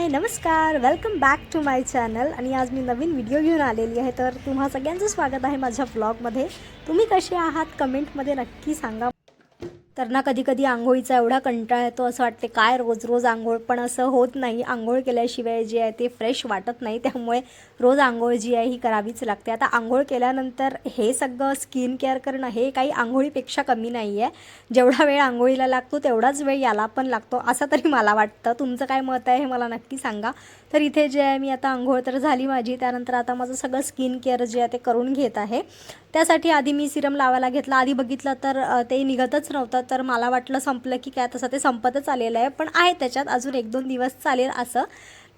हाय नमस्कार. Welcome back to my channel आणि आज मी नवीन व्हिडिओ घेऊन आलेली आहे. तर तुम्हा सगळ्यांचं स्वागत आहे माझ्या ब्लॉगमध्ये तुम्ही कसे आहात? कमेंटमध्ये नक्की सांगा. तर ना कधी कधी आंघोळीचा एवढा कंटाळा येतो असं वाटते काय रोज रोज आंघोळ? पण असं होत नाही. आंघोळ केल्याशिवाय जे आहे ते फ्रेश वाटत नाही. त्यामुळे रोज आंघोळ जी आहे ही करावीच लागते. आता आंघोळ केल्यानंतर हे सगळं स्किन केअर करणं हे काही आंघोळीपेक्षा कमी नाही आहे जेवढा वेळ आंघोळीला लागतो तेवढाच वेळ याला पण लागतो असं तरी मला वाटतं. तुमचं काय मत आहे हे मला नक्की सांगा. तर इथे जे आहे मी आता आंघोळ तर झाली माझी. त्यानंतर आता माझं सगळं स्किन केअर जे आहे ते करून घेत आहे. त्यासाठी आधी मी सिरम लावायला घेतला. आधी बघितलं तर ते निघतच नव्हतं. तर मला वाटलं संपलं की काय तसं ते संपतच आलेलं आहे. पण आहे त्याच्यात अजून एक दोन दिवस चालेल असं.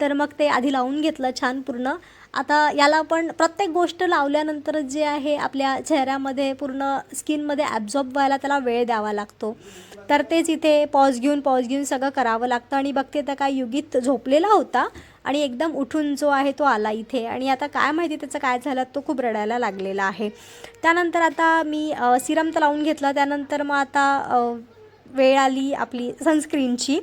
तर मग ते आधी लावून घेतलं छान पूर्ण. आता याला पण प्रत्येक गोष्ट लावल्यानंतर जे आहे आपल्या चेहऱ्यामध्ये पूर्ण स्किनमध्ये ॲब्झॉर्ब व्हायला त्याला वेळ द्यावा लागतो. तर तेच इथे पॉज घेऊन पॉज घेऊन सगळं करावं लागतं. आणि बघते तर काय युगीत झोपलेला होता. आणि एकदम उठून जो आहे तो आला इथे. आणि आता काय माहिती त्याचं काय झालं तो खूप रडायला लागलेला आहे. त्यानंतर आता मी सिरम तर लावून घेतला त्यानंतर मग आता वेळ आली आपली सनस्क्रीनची.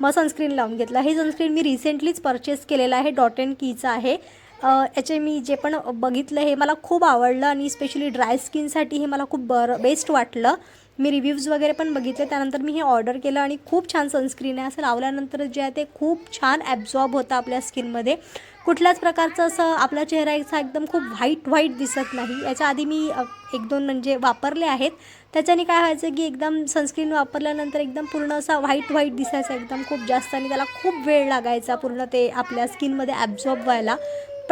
मग सनस्क्रीन लावून घेतलं. हे सनस्क्रीन मी रिसेंटलीच परचेस केलेलं आहे डॉट अँड कीचं आहे. याचे मी जे पण बघितलं हे मला खूप आवडलं आणि स्पेशली ड्राय स्किनसाठी हे मला खूप बरं बेस्ट वाटलं. मी रिव्ह्यूज वगैरे पण बघितले. त्यानंतर मी हे ऑर्डर केलं आणि खूप छान सनस्क्रीन आहे. असं लावल्यानंतर जे आहे ते खूप छान ॲब्झॉर्ब होतं आपल्या स्किनमध्ये कुठल्याच प्रकारचं असं आपला चेहरा एकदम खूप व्हाईट व्हाईट दिसत नाही. याच्या आधी मी एक दोन म्हणजे वापरले आहेत. त्याच्याने काय व्हायचं की एकदम सनस्क्रीन वापरल्यानंतर एकदम पूर्ण असा व्हाईट व्हाईट दिसायचा एकदम खूप जास्त आणि त्याला खूप वेळ लागायचा पूर्ण ते आपल्या स्किनमध्ये ॲब्झॉर्ब व्हायला.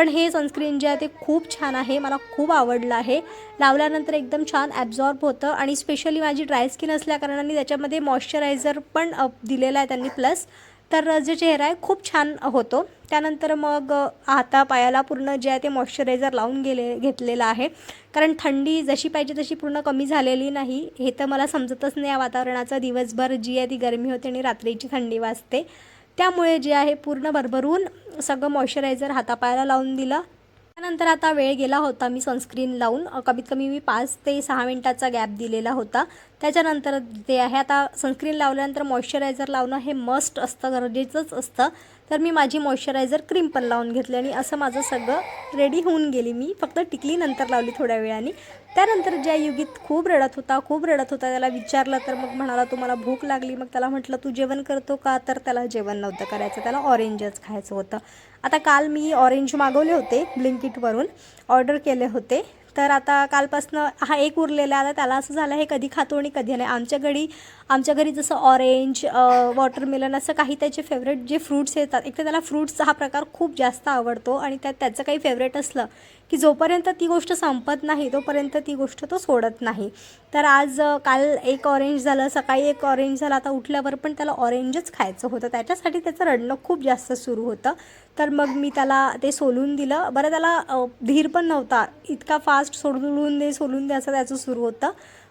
पण हे सनस्क्रीन जे आहे ते खूप छान आहे मला खूप आवडलं आहे. लावल्यानंतर एकदम छान ॲब्झॉर्ब होतं आणि स्पेशली माझी ड्राय स्किन असल्याकारणाने त्याच्यामध्ये मॉइश्चरायझर पण दिलेला आहे त्यांनी प्लस तर जे चेहरा आहे खूप छान होतो. त्यानंतर मग हाता पायाला पूर्ण जे आहे ते मॉइश्चरायझर लावून गेले घेतलेलं आहे. कारण थंडी जशी पाहिजे तशी पूर्ण कमी झालेली नाही. हे तर मला समजतच नाही या वातावरणाचं. दिवसभर जी आहे ती गरमी होते आणि रात्रीची थंडी वाजते. त्यामुळे जे आहे पूर्ण भरभरून सगळं मॉइश्चरायझर हातापायाला लावून दिलं. त्यानंतर आता वेळ गेला होता मी सनस्क्रीन लावून. कमीत कमी मी पाच ते सहा मिनटाचा गॅप दिलेला होता. त्याच्यानंतर जे आहे आता सनस्क्रीन लावल्यानंतर मॉइश्चरायझर लावणं हे मस्ट असतं गरजेचंच असतं. तर मी माझी मॉइश्चरायझर क्रीम पण लावून घेतली आणि असं माझं सगळं रेडी होऊन गेली. मी फक्त टिकली नंतर लावली थोड्या वेळाने. त्यानंतर ज्या युगीत खूप रडत होता खूप रडत होता त्याला विचारलं तर मग म्हणाला तुम्हाला भूक लागली. मग त्याला म्हटलं तू जेवण करतो का? तर त्याला जेवण नव्हतं करायचं. त्याला ऑरेंजच खायचं होतं. आता काल मी ऑरेंज मागवले होते ब्लिंकिटवरून ऑर्डर केले होते. तर आता कालपासनं हा एक उरलेला आता त्याला असं झालं हे कधी खातो आणि कधी नाही. आमच्या घरी आमच्या घरी जसं ऑरेंज वॉटरमेलन असं काही त्याचे फेवरेट जे फ्रूट्स येतात एक तर त्याला फ्रूट्सचा हा प्रकार खूप जास्त आवडतो आणि त्यात त्याचं काही फेवरेट असलं की जोपर्यंत ती गोष्ट संपत नाही तोपर्यंत ती गोष्ट तो सोडत नाही. तर आज काल एक ऑरेंज झालं सकाळी एक ऑरेंज झालं आता उठल्यावर पण त्याला ऑरेंजच खायचं होतं. त्याच्यासाठी त्याचं रडणं खूप जास्त सुरू होतं. तर मग मी त्याला ते सोलून दिलं. बरं त्याला धीर पण नव्हता. इतका फास्ट सोडून दे सोलून दे असं त्याचं सुरू होतं.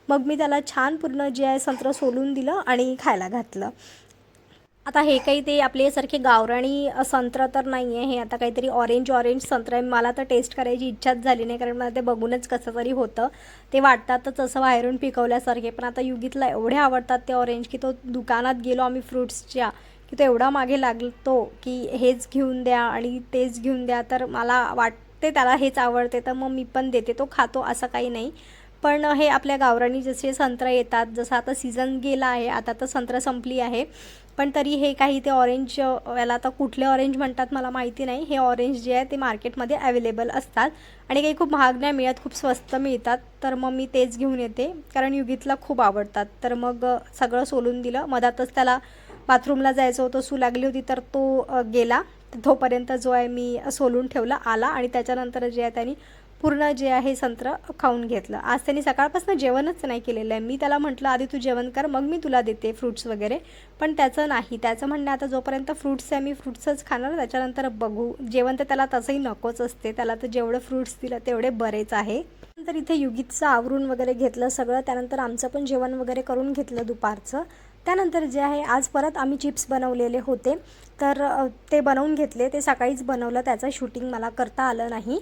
मग मी त्याला छान पूर्ण जे आहे संत्र सोलून दिलं आणि खायला घातलं. आता हे काही ते आपल्यासारखे गावराणी संत्र तर नाही आहे हे आता काहीतरी ऑरेंज ऑरेंज संत्र आहे. मला तर टेस्ट करायची इच्छाच झाली नाही कारण मला ते बघूनच कसं तरी होतं. ते वाटतातच असं बाहेरून पिकवल्यासारखे पण आता युगीतला एवढे आवडतात ते ऑरेंज की तो दुकानात गेलो आम्ही फ्रुट्सच्या की तो एवढा मागे लागतो की हेच घेऊन द्या आणि तेच घेऊन द्या. तर मला वाटते त्याला हेच आवडते तर मग मी पण देते. तो खातो असं काही नाही. पण हे आपल्या गावरानी जसे संत्र येतात जसं आता सीझन गेला आहे आता तर संत्र संपली आहे. पण तरी हे काही ते ऑरेंज याला आता कुठले ऑरेंज म्हणतात मला माहिती नाही. हे ऑरेंज जे आहे ते मार्केटमध्ये अवेलेबल असतात. आणि काही खूप महाग नाही मिळत खूप स्वस्त मिळतात. तर मग मी तेच घेऊन येते. कारण युगीतला खूप आवडतात. तर मग सगळं सोलून दिलं. मधातच त्याला बाथरूमला जायचं होतं सू लागली होती तर तो गेला. तोपर्यंत जो आहे मी सोलून ठेवला आला. आणि त्याच्यानंतर जे आहे त्यांनी पूर्ण जे आहे संत्र खाऊन घेतलं. आज त्यांनी सकाळपासून जेवणच नाही केलेलं आहे. मी त्याला म्हटलं आधी तू जेवण कर मग मी तुला देते फ्रूट्स वगैरे. पण त्याचं नाही. त्याचं म्हणणं आता जोपर्यंत फ्रूट्स आहे मी फ्रूट्सच खाणार. त्याच्यानंतर बघू. जेवण तर त्याला तसंही नकोच असते. त्याला तर जेवढं फ्रूट्स दिलं तेवढे बरेच आहे. नंतर इथे युगीतचं आवरून वगैरे घेतलं सगळं. त्यानंतर आमचं पण जेवण वगैरे करून घेतलं दुपारचं. त्यानंतर जे आहे आज परत आम्ही चिप्स बनवलेले होते. तर ते बनवून घेतले. ते सकाळीच बनवलं. त्याचं शूटिंग मला करता आलं नाही.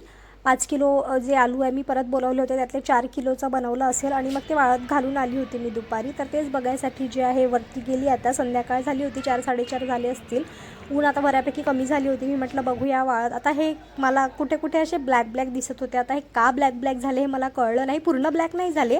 पाच किलो जे आलू आहे मी परत बोलवले होते त्यातले चार किलोचा बनवलं असेल आणि मग ते वाळत घालून आली होती मी दुपारी. तर तेच बघायसाठी जे आहे वरती गेली. आता संध्याकाळ झाली होती चार साडेचार झाले असतील. ऊन आता बऱ्यापैकी कमी झाली होती. मी म्हटलं बघूया वाळत. आता हे मला कुठे कुठे असे ब्लॅक ब्लॅक दिसत होते. आता हे का ब्लॅक ब्लॅक झाले हे मला कळलं नाही. पूर्ण ब्लॅक नाही झाले.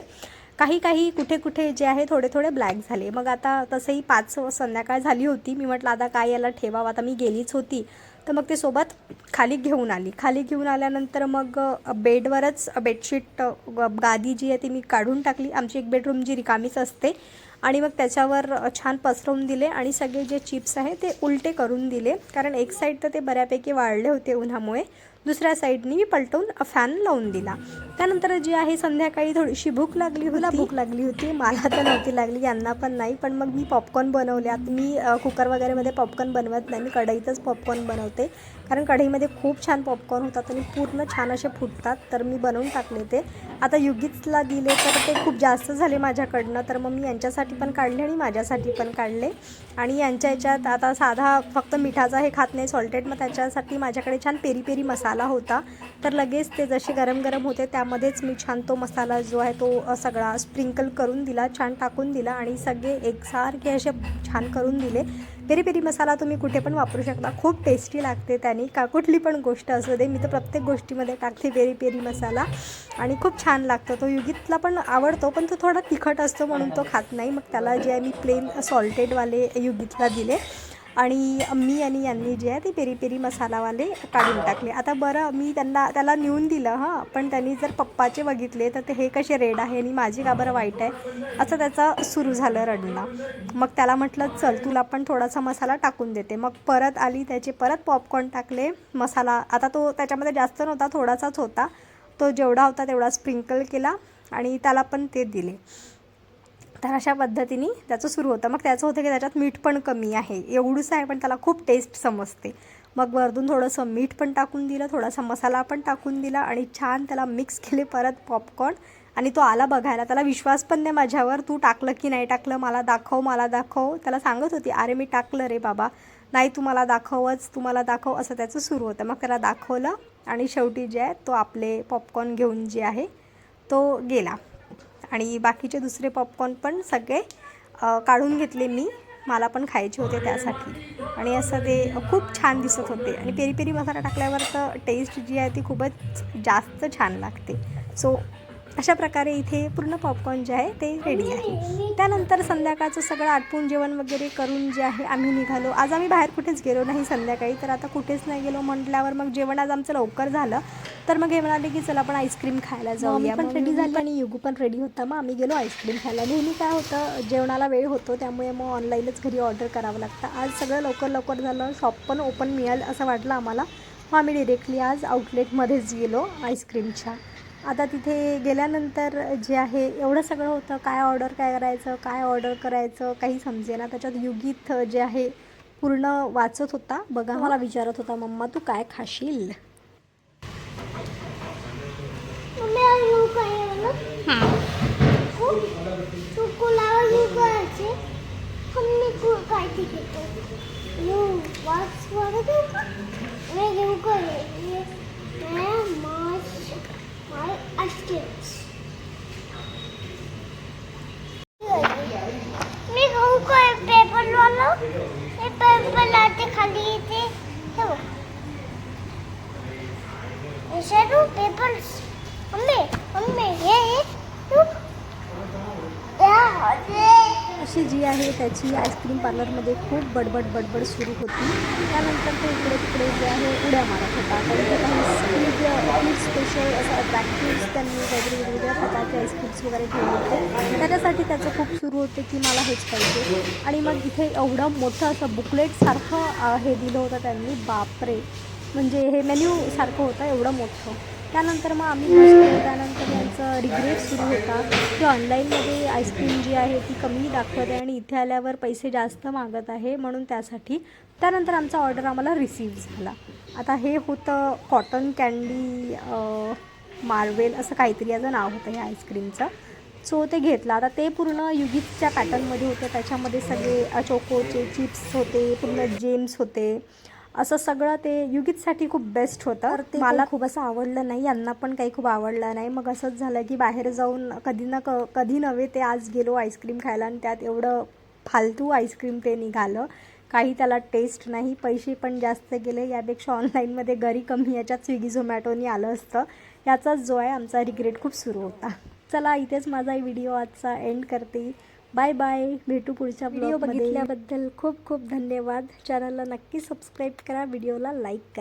काही काही कुठे कुठे जे आहे थोडे थोडे ब्लॅक झाले. मग आता तसंही पाच संध्याकाळ झाली होती. मी म्हटलं आता काय याला ठेवावं? आता मी गेलीच होती. तर मग ते सोबत खाली घेऊन आली. खाली घेऊन आल्यानंतर मग बेडवरच बेडशीट ग- गादी जी आहे ती मी काढून टाकली. आमची एक बेडरूम जी रिकामीच असते. आणि मग त्याच्यावर छान पसरवून दिले आणि सगळे जे चिप्स आहे ते उलटे करून दिले. कारण एक साईड तर ते बऱ्यापैकी वाळले होते उन्हामुळे. दुसऱ्या साईडनी मी पलटून फॅन लावून दिला. त्यानंतर जी आहे संध्याकाळी थोडीशी भूक लागली होती. भूक लागली होती. मला तर नव्हती लागली यांना पण नाही. पण मग मी पॉपकॉर्न बनवले आता मी कुकर वगैरेमध्ये पॉपकॉर्न बनवत नाही. मी कढईतच पॉपकॉर्न बनवते. कारण कढईमध्ये खूप छान पॉपकॉर्न होतात आणि पूर्ण छान असे फुटतात. तर मी बनवून टाकले ते. आता युगीतला दिले तर ते खूप जास्त झाले माझ्याकडनं. तर मग मी यांच्यासाठी पण काढले आणि माझ्यासाठी पण काढले. आणि यांच्या याच्यात आता साधा फक्त मिठाचा हे खात नाही सॉल्टेड मग त्याच्यासाठी माझ्याकडे छान पेरी पेरी मसाला होता. तर लगेच ते जसे गरम गरम होते त्यामध्येच मी छान तो मसाला जो आहे तो सगळा स्प्रिंकल करून दिला छान टाकून दिला आणि सगळे एकसारखे असे छान करून दिले. पेरी पेरी मसाला तुम्ही कुठे पण वापरू शकता. खूप टेस्टी लागते त्याने. का कुठली पण गोष्ट असू दे मी तर प्रत्येक गोष्टीमध्ये टाकते पेरी पेरी मसाला. आणि खूप छान लागतो. तो युगीतला पण आवडतो पण तो थोडा तिखट असतो म्हणून तो खात नाही. मग त्याला जे आहे मी प्लेन सॉल्टेडवाले युगीतला दिले. आणि मी आणि यांनी जे आहे ते पेरी पेरी मसालावाले काढून टाकले. आता बरं मी त्यांना त्याला नेऊन दिलं हां. पण त्यांनी जर पप्पाचे बघितले तर ते हे कसे रेड आहे आणि माझी का बरं वाईट आहे असं त्याचं सुरू झालं रडणं मग त्याला म्हटलं चल तुला पण थोडासा मसाला टाकून देते. मग परत आली त्याचे परत पॉपकॉर्न टाकले मसाला. आता तो त्याच्यामध्ये जास्त नव्हता थोडासाच होता. तो जेवढा होता तेवढा स्प्रिंकल केला आणि त्याला पण ते दिले. तर अशा पद्धतीने त्याचं सुरू होतं. मग त्याचं होतं की त्याच्यात मीठ पण कमी आहे. एवढंच आहे पण त्याला खूप टेस्ट समजते. मग वरतून थोडंसं मीठ पण टाकून दिलं थोडासा मसाला पण टाकून दिला आणि छान त्याला मिक्स केले परत पॉपकॉर्न आणि तो आला बघायला. त्याला विश्वास पण नाही माझ्यावर तू टाकलं की नाही टाकलं मला दाखव मला दाखव. त्याला सांगत होती अरे मी टाकलं रे बाबा. नाही तू मला दाखवच तू मला दाखव. असं त्याचं सुरू होतं. मग त्याला दाखवलं आणि शेवटी जे आहे तो आपले पॉपकॉर्न घेऊन जे आहे तो गेला. आणि बाकीचे दुसरे पॉपकॉर्न पण सगळे काढून घेतले मी. मला पण खायचे होते त्यासाठी. आणि असं ते खूप छान दिसत होते. आणि पेरी पेरी मसाला टाकल्यावर तर टेस्ट जी आहे ती खूपच जास्त छान लागते. सो अशा प्रकारे इथे पूर्ण पॉपकॉर्न जे आहे ते रेडी आहे. त्यानंतर संध्याकाळचं सगळं आटपून जेवण वगैरे करून जे आहे आम्ही निघालो. आज आम्ही बाहेर कुठेच गेलो नाही संध्याकाळी तर आता कुठेच नाही गेलो म्हटल्यावर मग जेवण आज आमचं लवकर झालं. तर मग हे म्हणाले की चला आपण आईस्क्रीम खायला जाऊया. पण रेडी झाली. आणि युगू पण रेडी होता. मग आम्ही गेलो आईस्क्रीम खायला. नेहमी काय होतं जेवणाला वेळ होतो त्यामुळे मग ऑनलाईनच घरी ऑर्डर करावं लागतं. आज सगळं लवकर लवकर झालं. शॉप पण ओपन मिळेल असं वाटलं आम्हाला. मग आम्ही डिरेक्टली आज आउटलेटमध्येच गेलो आईस्क्रीमच्या आता तिथे गेल्यानंतर जे आहे एवढं सगळं होतं. काय ऑर्डर काय करायचं काय ऑर्डर करायचं काही समजेना. त्याच्यात युगीत जे आहे पूर्ण वाचत होता. बघा मला विचारत होता मम्मा तू काय खाशील मम्मी आज येऊ काय आहे ना तू कुणाला येऊ करायचे मम्मी तू काय घेतो येऊ वाच वर देऊ का मी घेऊ करे मैं मास माय आईस्क्रीम्स मी घेऊ काय पेपर वाला हे पेपर लाते खाली येते पेपर्स मम्मी मम्मी हे अशी जी आहे त्याची आईस्क्रीम पार्लरमध्ये खूप बडबड बडबड सुरू होती. त्यानंतर तो इकडे तिकडे जे आहे उड्या मारत होता. कारण काही स्पीड स्पेशल असं अट्रॅक्टिव्ह त्यांनी काहीतरी वेगवेगळ्या प्रकारचे आईस्क्रीम्स वगैरे ठेवले होते. त्याच्यासाठी त्याचं खूप सुरू होते की मला हेच पाहिजे. आणि मग इथे एवढं मोठं असं बुकलेटसारखं हे दिलं होतं त्यांनी. बापरे! म्हणजे हे मेन्यू सारखं होतं एवढं मोठं. त्यानंतर मग आम्ही बसलो त्यानंतर यांचं रिग्रेट सुरू होता. की ऑनलाईनमध्ये आईस्क्रीम जी आहे ती कमी दाखवत आहे आणि इथे आल्यावर पैसे जास्त मागत आहे म्हणून त्यासाठी त्यानंतर आमचा ऑर्डर आम्हाला रिसीव झाला. आता हे होतं कॉटन कँडी मार्वेल असं काहीतरी याचं नाव होतं ह्या आईस्क्रीमचं सो ते घेतलं. आता ते पूर्ण युगितच्या पॅटर्नमध्ये होतं. त्याच्यामध्ये सगळे चोकोचे चिप्स होते पूर्ण जेम्स होते. असं सगळं ते युगितसाठी खूप बेस्ट होतं. मला खूप असं आवडलं नाही यांना पण काही खूप आवडलं नाही. मग असंच झालं की बाहेर जाऊन कधी ना क कधी नव्हे ते आज गेलो आईस्क्रीम खायला आणि त्यात एवढं फालतू आईस्क्रीम ते निघालं. काही त्याला टेस्ट नाही पैसे पण जास्त गेले. यापेक्षा ऑनलाईनमध्ये घरी कमी याच्यात स्विगी झोमॅटोनी आलं असतं. याचाच जो आहे आमचा रिग्रेट खूप सुरू होता. चला इथेच माझा व्हिडिओ आजचा एंड करते. Bye bye. भेटू पुढच्या व्हिडिओ बघितल्याबद्दल खूप खूप धन्यवाद. चॅनलला नक्की सबस्क्राईब करा. व्हिडिओला लाईक करा.